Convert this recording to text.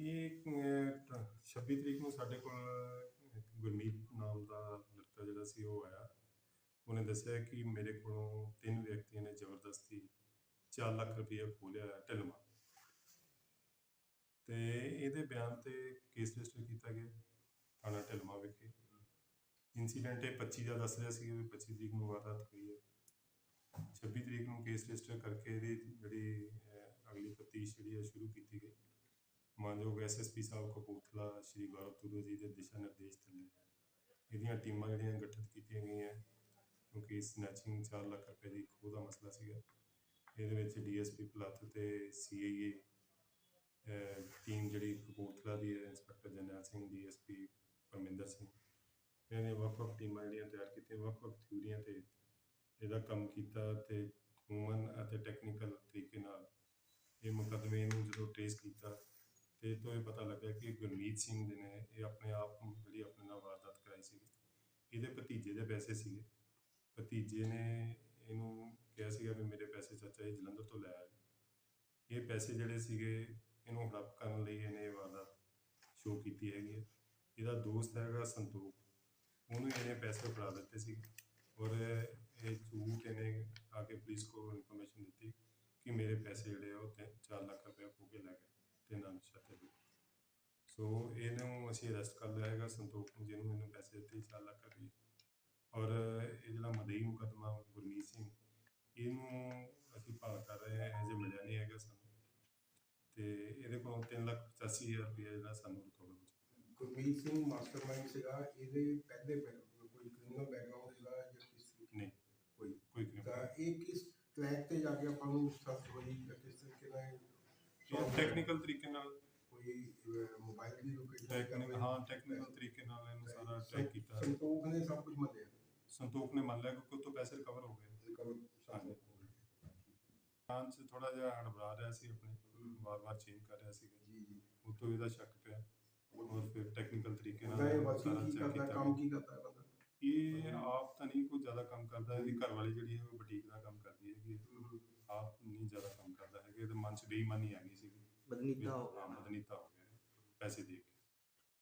ਇਹ ਅਹ, ਟ- 26 ਤਰੀਕ ਨੂੰ ਸਾਡੇ ਕੋਲ ਇੱਕ ਗੁਰਮੀਤ ਨਾਮ ਦਾ ਲੜਕਾ ਜਿਹੜਾ ਸੀ ਉਹ ਆਇਆ। ਉਹਨੇ ਦੱਸਿਆ ਕਿ ਮੇਰੇ ਕੋਲੋਂ ਤਿੰਨ ਵਿਅਕਤੀਆਂ ਨੇ ਜ਼ਬਰਦਸਤੀ 4 ਲੱਖ ਰੁਪਏ ਖੋਹ ਲਿਆ ਹੈ ਢਿਲਮਾ ਤੇ ਇਹਦੇ ਬਿਆਨ ਤੇ ਕੇਸ ਰਜਿਸਟਰ ਕੀਤਾ ਗਿਆ ਥਾਣਾ ਢਿਲਮਾ ਵਿਖੇ। ਇਨਸੀਡੈਂਟ ਇਹ 25 ਦਾ ਦੱਸ ਰਿਹਾ ਸੀ ਵੀ 25 ਤਰੀਕ ਨੂੰ ਵਾਰਦਾਤ ਹੋਈ ਹੈ। 26 ਤਰੀਕ ਨੂੰ ਕੇਸ ਰਜਿਸਟਰ ਕਰਕੇ ਇਹਦੀ ਜਿਹੜੀ ਅਹ, ਅਗਲੀ ਤਫਤੀਸ਼ ਜਿਹੜੀ ਹੈ ਸ਼ੁਰੂ ਕੀਤੀ ਗਈ। ਮਾਨਯੋਗ ਐਸਐਸਪੀ ਸਾਹਿਬ ਕਪੂਰਥਲਾ, ਸ਼੍ਰੀ ਗੌਰਵ ਤੁਰੂ ਜੀ ਦੇ ਦਿਸ਼ਾ ਨਿਰਦੇਸ਼ ਥੱਲੇ ਇਹਦੀਆਂ ਟੀਮਾਂ ਜਿਹੜੀਆਂ ਗਠਿਤ ਕੀਤੀਆਂ ਗਈਆਂ ਕਿਉਂਕਿ ਸਨੈਚਿੰਗ 4 ਲੱਖ ਰੁਪਏ ਦੀ ਖੋਹ ਦਾ ਮਸਲਾ ਸੀਗਾ। ਇਹਦੇ ਵਿੱਚ ਡੀਐਸਪੀ ਪਲੱਥ ਤੇ ਸੀਆਈਏ ਟੀਮ ਜਿਹੜੀ ਕਪੂਰਥਲਾ ਦੀ ਹੈ, ਇੰਸਪੈਕਟਰ ਜਰਨੈਲ ਸਿੰਘ ਡੀਐਸਪੀ ਪਰਮਿੰਦਰ ਸਿੰਘ। ਇਹਨੇ ਵੱਖ-ਵੱਖ ਟੀਮਾਂ ਜਿਹੜੀਆਂ ਤਿਆਰ ਕੀਤੀਆਂ, ਵੱਖ-ਵੱਖ ਥਿਊਰੀਆਂ ਤੇ ਇਹਦਾ ਕੰਮ ਕੀਤਾ ਤੇ ਹਿਊਮਨ ਅਤੇ ਟੈਕਨੀਕਲ ਤਰੀਕੇ ਨਾਲ ਇਹ ਮੁਕੱਦਮੇ ਨੂੰ ਜਦੋਂ ਟ੍ਰੇਸ ਕੀਤਾ ਤੇ ਤੋਂ ਇਹ ਪਤਾ ਲੱਗਾ ਕਿ ਗੁਰਮੀਤ ਸਿੰਘ ਜੀ ਨੇ ਇਹ ਆਪਣੇ ਆਪ ਨੂੰ ਜਿਹੜੀ ਆਪਣੇ ਨਾਲ ਵਾਰਦਾਤ ਕਰਾਈ ਸੀ ਇਹਦੇ ਭਤੀਜੇ ਦੇ ਪੈਸੇ ਸੀਗੇ। ਭਤੀਜੇ ਨੇ ਇਹਨੂੰ ਕਿਹਾ ਸੀਗਾ ਵੀ ਮੇਰੇ ਪੈਸੇ ਚਾਚਾ ਜੀ ਜਲੰਧਰ ਤੋਂ ਲੈ ਆਏ ਇਹ ਪੈਸੇ ਜਿਹੜੇ ਸੀਗੇ, ਇਹਨੂੰ ਹੜਪ ਕਰਨ ਲਈ ਇਹਨੇ ਇਹ ਵਾਰਦਾਤ ਸ਼ੋਅ ਕੀਤੀ ਹੈਗੀ ਹੈ। ਇਹਦਾ ਦੋਸਤ ਹੈਗਾ ਸੰਤੋਖ। ਉਹਨੂੰ ਇਹਨੇ ਪੈਸੇ ਫੜਾ ਦਿੱਤੇ ਸੀ ਔਰ ਇਹ ਝੂਠ ਇਹਨੇ ਆ ਕੇ ਪੁਲਿਸ ਕੋਲ ਇਨਫੋਰਮੇਸ਼ਨ ਦਿੱਤੀ ਕਿ ਮੇਰੇ ਪੈਸੇ ਜਿਹੜੇ ਆ ਉਹ 4 ਲੱਖ ਰੁਪਏ ਖੋ ਕੇ ਲੈ ਗਏ। ਤੇ ਨਾਮ ਸੋ ਇਹਨੂੰ ਅਸੀਂ ਅਰੈਸਟ ਕਰ ਲਿਆ ਹੈਗਾ ਸੰਤੋਖ ਨੂੰ ਜਿਹਨੂੰ ਇਹਨੂੰ ਪੈਸੇ ਦਿੱਤੇ 4 ਲੱਖ ਰੁਪਏ ਔਰ ਇਹ ਜਿਹੜਾ ਮਦਈ ਮੁਕੱਦਮਾ ਗੁਰਮੀਤ ਸਿੰਘ ਇਹਨੂੰ ਅਸੀਂ ਭਾਲ ਕਰ ਰਹੇ ਹਾਂ ਅਜੇ ਮਿਲਿਆ ਨਹੀਂ ਹੈਗਾ ਸਾਨੂੰ। ਤੇ ਇਹਦੇ ਕੋਲੋਂ 3 ਲੱਖ 85 ਹਜ਼ਾਰ ਰੁਪਏ ਜਿਹੜਾ ਸਾਨੂੰ ਰਿਕਵਰ ਹੋ ਚੁੱਕਾ ਗੁਰਮੀਤ ਸਿੰਘ ਮਾਸਟਰਮਾਈਂਡ ਸੀਗਾ ਇਹਦੇ ਪਹਿਲੇ ਕੋਈ ਕ੍ਰਿਮੀਨਲ ਬੈਕਗ੍ਰਾਉਂਡ ਸੀਗਾ ਜਾਂ ਕਿਸ ਨਹੀਂ ਕੋਈ। ਕੋਈ ਤਾਂ ਇਹ ਕਿਸ ਟਰੈਕ ਤੇ ਜਾ ਕੇ ਆਪਾਂ ਨੂੰ ਸਖਤ ਹੋਈ ਕਿਸ ਤਰੀਕੇ ਨਾਲ ਟੈਕਨੀਕਲ ਤਰੀਕੇ ਨਾਲ ਕੋਈ ਮੋਬਾਈਲ ਦੀ ਲੋਕੇਸ਼ਨ ਟੈਕਨੀਕਲ ਹਾਂ ਟੈਕਨੀਕਲ ਤਰੀਕੇ ਨਾਲ ਇਹਨੂੰ ਸਾਰਾ ਟਰੈਕ ਕੀਤਾ। ਸੰਤੋਖ ਨੇ ਸਭ ਕੁਝ ਮੰਨਿਆ। ਸੰਤੋਖ ਨੇ ਮੰਨ ਲਿਆ ਕਿ ਉਹ ਤੋਂ ਪੈਸੇ ਰਿਕਵਰ ਹੋ ਗਏ। ਰਿਕਵਰ ਹਾਂਜੀ। ਹਾਂ ਚ ਥੋੜਾ ਜਿਹਾ ਹੜਬੜਾ ਰਿਹਾ ਸੀ ਆਪਣੇ ਵਾਰ-ਵਾਰ ਚੇਂਜ ਕਰ ਰਿਹਾ ਸੀ ਜੀ ਜੀ। ਉਹ ਤੋਂ ਇਹਦਾ ਸ਼ੱਕ ਪਿਆ। ਔਰ ਫਿਰ ਟੈਕਨੀਕਲ ਤਰੀਕੇ ਨਾਲ ਉਹਦਾ ਇਹ ਸਾਰਾ ਵਰਕਿੰਗ ਕੀ check ਕਰਦਾ ਕੀਤਾ। ਕੰਮ ਕੀ ਕਰਦਾ ਹੈ ਬੰਦਾ? ਇਹ ਆਪ ਤਾਂ ਨਹੀਂ ਕੋਈ ਜ਼ਿਆਦਾ ਕੰਮ ਕਰਦਾ। ਇਹਦੀ ਘਰ ਵਾਲੀ ਜਿਹੜੀ ਹੈ ਉਹ ਬੁਟੀਕ ਦਾ ਕੰਮ ਕਰਦੀ ਹੈਗੀ। ਆਪ ਨਹੀਂ ਜ਼ਿਆਦਾ ਕੰਮ ਕਰਦਾ ਹੈਗਾ। ਇਹਦੇ ਮਨ 'ਚ ਬੇਈਮਾਨੀ ਆ ਗਈ ਸੀ ਬਦਨੀਤਾ ਹੋ ਗਿਆ ਮਦਨੀਤਾ ਹੋ ਗਿਆ ਪੈਸੇ ਦੇ ਕੇ